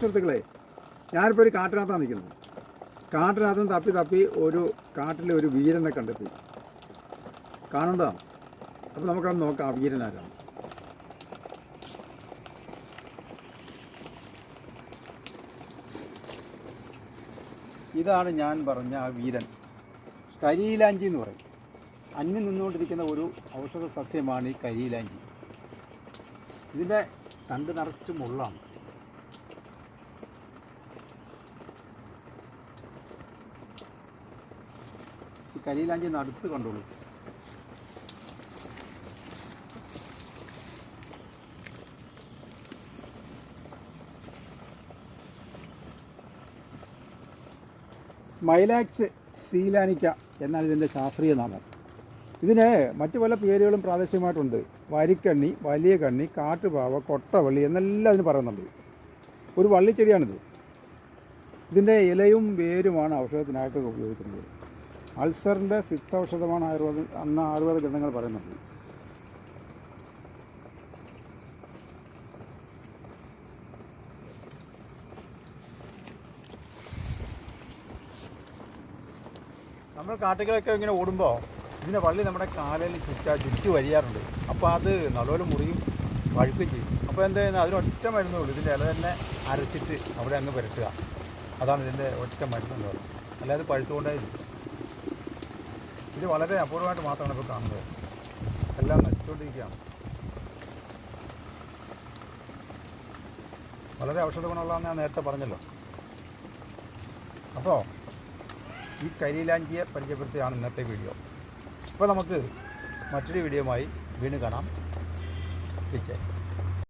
സുഹൃത്തുക്കളെ ഞാനിപ്പോൾ ഒരു കാട്ടിനകത്താണ് നിൽക്കുന്നത്. കാട്ടിനകത്തും തപ്പി തപ്പി ഒരു കാട്ടിലെ ഒരു വീരനെ കണ്ടെത്തി. കാണേണ്ടതാണ് അപ്പോൾ നമുക്കത് നോക്കാം വീരനാരാണ് ഇതാണ് ഞാൻ പറഞ്ഞ ആ വീരൻ. കരിയിലാഞ്ചി എന്ന് പറയും. അന്യം നിന്നുകൊണ്ടിരിക്കുന്ന ഒരു ഔഷധ സസ്യമാണ് ഈ കരിയിലാഞ്ചി. ഇതിന്റെ തണ്ട് നിറച്ച് മുള്ളാണ്. ഈ കരിയിലാഞ്ചി നടുത്ത് കണ്ടോളൂ. സ്മൈലാക്സ് സീലാനിക്ക എന്നാണ് ഇതിന്റെ ശാസ്ത്രീയ നാമം. ഇതിന് മറ്റു പല പേരുകളും പ്രാദേശികമായിട്ടുണ്ട്. വരിക്കണ്ണി വലിയ കണ്ണി കാട്ടുപാവ കൊട്ടവള്ളി എന്നെല്ലാം അതിന് പറയുന്നുണ്ട്. ഒരു വള്ളിച്ചെടിയാണിത്. ഇതിന്റെ ഇലയും വേരുമാണ് ഔഷധത്തിനായിട്ട് ഉപയോഗിക്കുന്നത്. അൾസറിന്റെ സിദ്ധൌഷധമാണ് ആയുർവേദ അന്ന് ആയുർവേദ ഗ്രന്ഥങ്ങൾ പറയുന്നത്. നമ്മൾ കാട്ടുകളൊക്കെ ഇങ്ങനെ ഓടുമ്പോൾ ഇതിന്റെ വള്ളി നമ്മുടെ കാലിൽ ചുറ്റാ ചുറ്റി വരിയാറുണ്ട്. അപ്പോൾ അത് നല്ലപോലെ മുറിയും വഴുക്കുകയും ചെയ്യും. അപ്പോൾ എന്താ ചെയ്യുന്നത് അതിന് ഒറ്റ മരുന്നേ ഉള്ളൂ. ഇതിന്റെ ഇല തന്നെ അരച്ചിട്ട് അവിടെ അങ്ങ് പുരട്ടുക. അതാണ് ഇതിന്റെ ഒറ്റ മരുന്നുള്ളത് അല്ലാതെ പഴുത്തുകൊണ്ടായിരിക്കും ഇത് വളരെ അപൂർവമായിട്ട് മാത്രമാണ് ഇപ്പോൾ കാണുന്നത്. എല്ലാം നശിച്ചുകൊണ്ടിരിക്കുകയാണ്. വളരെ ഔഷധ ഗുണമുള്ളതെന്ന് ഞാൻ നേരത്തെ പറഞ്ഞല്ലോ. അപ്പോൾ ഈ കരിയിലാഞ്ചിയെ പരിചയപ്പെടുത്തിയാണ് ഇന്നത്തെ വീഡിയോ. ഇപ്പോൾ നമുക്ക് മറ്റൊരു വീഡിയോയുമായി വീണ്ടും കാണാം. പിച്ചേ